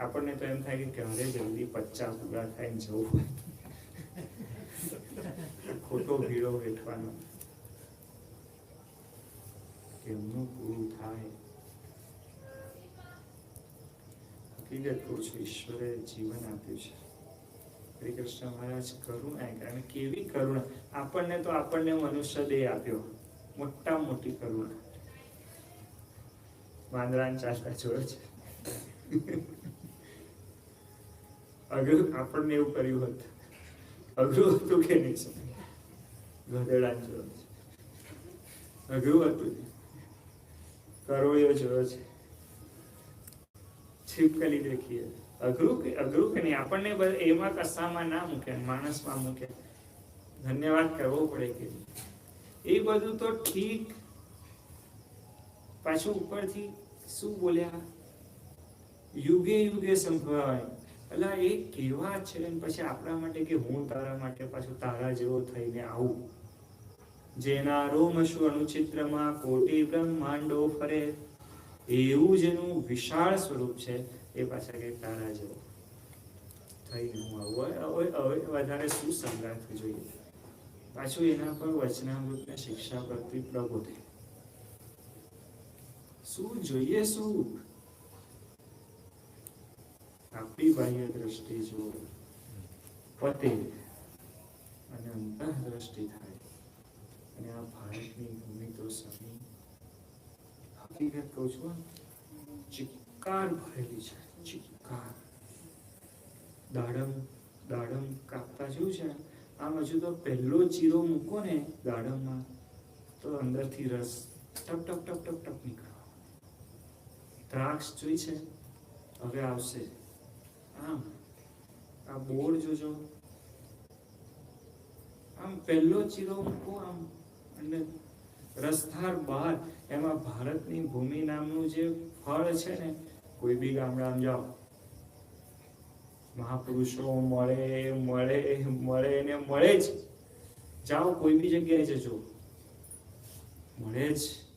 આપણને તો એમ થાય કે ક્યારે જલ્દી પચ્ચા પૂરા થાય જવું ખોટો ભીડો વેઠવાનો. કેમનું પૂરું થાય. હકીકત કહું છું, ઈશ્વરે જીવન આપ્યું છે. શ્રી કૃષ્ણ મહારાજ, કરુણા કારણ કેવી કરુણા. આપણને તો આપણને મનુષ્ય દેહ આપ્યો. મોટા મોટી કરુણા. વાંદરાને ચાલતા જોયો છે. અઘરું આપણને એવું કર્યું હતું. અઘરું હતું કે નહીં ગધેડા જોયો છે. અઘરું હતું. કરોળીઓ જોયો છે. છીપકલી દેખીએ. અઘરું કે અઘરું કે નહીં? આપણને એમાં કસામાં ના મૂકે, માણસમાં મૂકે. ધન્યવાદ કરવો પડે કે એ બધું તો ઠીક. પાછું ઉપરથી શું બોલ્યા? યુગે યુગે સંભવાય. એટલે એ કેવા છે ને પછી આપણા માટે કે હું તારા માટે પાછું તારા જેવો થઈને આવું. જેના રોમશુ અણુચિત્રમાં કોટી બ્રહ્માંડો ફરે, એવું જેનું વિશાળ સ્વરૂપ છે, એ પાછા કે તારા જેવો થઈને હું આવું. હવે વધારે શું સંગ્રહ જોઈએ? પાછું એના પર વચનામૃતને શિક્ષા કરતી પ્રબોધે. શું જોઈએ, શું? આપણી બાહ્ય દ્રષ્ટિ જો પતે. અને અંતઃ દ્રષ્ટિ થાય. અને આ ભારતની ભૂમિ તો સમી હકીકત કહું છું ચિક્કાર ભરેલી છે. ચિક્કાર દાડમ દાડમ કાપતા જેવું છે? આમ હજુ તો પહેલો ચીરો મૂકો ને દાડમમાં, તો અંદરથી રસ ટપ ટપ ટપ ટપ ટપ નીકળવા દ્રાક્ષ જોઈ છે? હવે આવશે. આમ, આ બોર જોજો. આમ પહેલો ચીરો મૂકો આમ, અને રસધાર બહાર એમાં ભારતની ભૂમિ નામનું જે ફળ છે ને, કોઈ બી ગામડામાં જાઓ. મહાપુરુષો મળે મળે મળે ને મળે જ. જાઓ, કોઈ બી જગ્યાએ જજો. મળે જ.